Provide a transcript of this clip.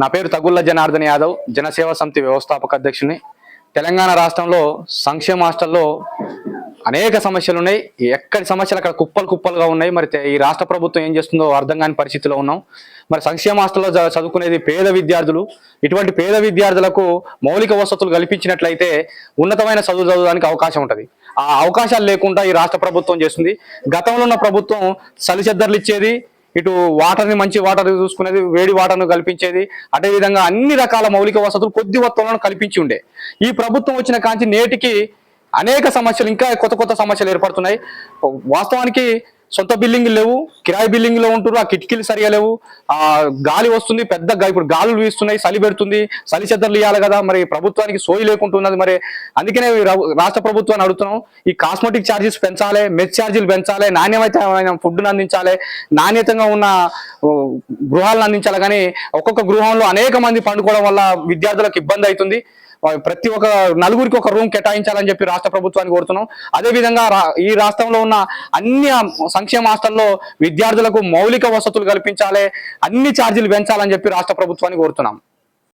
నా పేరు తగుళ్ళ జనార్దన్ యాదవ్ జనసేవ సమితి వ్యవస్థాపక అధ్యక్షుని. తెలంగాణ రాష్ట్రంలో సంక్షేమ హాస్టల్లో అనేక సమస్యలు ఉన్నాయి. ఎక్కడి సమస్యలు అక్కడ కుప్పలు కుప్పలుగా ఉన్నాయి. మరి ఈ రాష్ట్ర ప్రభుత్వం ఏం చేస్తుందో అర్థం కాని పరిస్థితిలో ఉన్నాం. మరి సంక్షేమ హాస్టల్లో చదువుకునేది పేద విద్యార్థులు. ఇటువంటి పేద విద్యార్థులకు మౌలిక వసతులు కల్పించినట్లయితే ఉన్నతమైన చదువు చదవడానికి అవకాశం ఉంటుంది. ఆ అవకాశాలు లేకుండా ఈ రాష్ట్ర ప్రభుత్వం చేస్తుంది. గతంలో ఉన్న ప్రభుత్వం చలిచెద్దర్లు ఇచ్చేది ఇటు వాటర్ని మంచి వాటర్ చూసుకునేది వేడి వాటర్ను కల్పించేది అదే విధంగా అన్ని రకాల మౌలిక వసతులు కొద్ది మొత్తంలో కల్పించి ఉండే. ఈ ప్రభుత్వం వచ్చిన కాంచి నేటికి అనేక సమస్యలు ఇంకా కొత్త కొత్త సమస్యలు ఏర్పడుతున్నాయి. వాస్తవానికి సొంత బిల్డింగ్ లేవు కిరాయి బిల్డింగ్లో ఉంటారు ఆ కిటికీలు సరిగా లేవు. ఆ గాలి వస్తుంది పెద్ద ఇప్పుడు గాలులు వీస్తున్నాయి చలి పెడుతుంది చలి చెద్దర్లు ఇవ్వాలి కదా మరి ప్రభుత్వానికి సోయి లేకుంటున్నది మరి. అందుకనే రా- రాష్ట్ర ప్రభుత్వాన్ని అడుగుతున్నాం ఈ కాస్మెటిక్ ఛార్జెస్ పెంచాలి మెస్ ఛార్జీలు పెంచాలి నాణ్యమైన ఫుడ్ను అందించాలి నాణ్యతంగా ఉన్న గృహాలను అందించాలి. కానీ ఒక్కొక్క గృహంలో అనేక మంది పండుకోవడం వల్ల విద్యార్థులకు ఇబ్బంది అవుతుంది. ప్రతి ఒక్క నలుగురికి ఒక రూమ్ కేటాయించాలని చెప్పి రాష్ట్ర ప్రభుత్వాన్ని కోరుతున్నాం. అదే విధంగా రా- ఈ రాష్ట్రంలో ఉన్న అన్ని సంక్షేమ హాస్టల్లో విద్యార్థులకు మౌలిక వసతులు కల్పించాలి అన్ని ఛార్జీలు పెంచాలని చెప్పి రాష్ట్ర ప్రభుత్వాన్ని కోరుతున్నాం.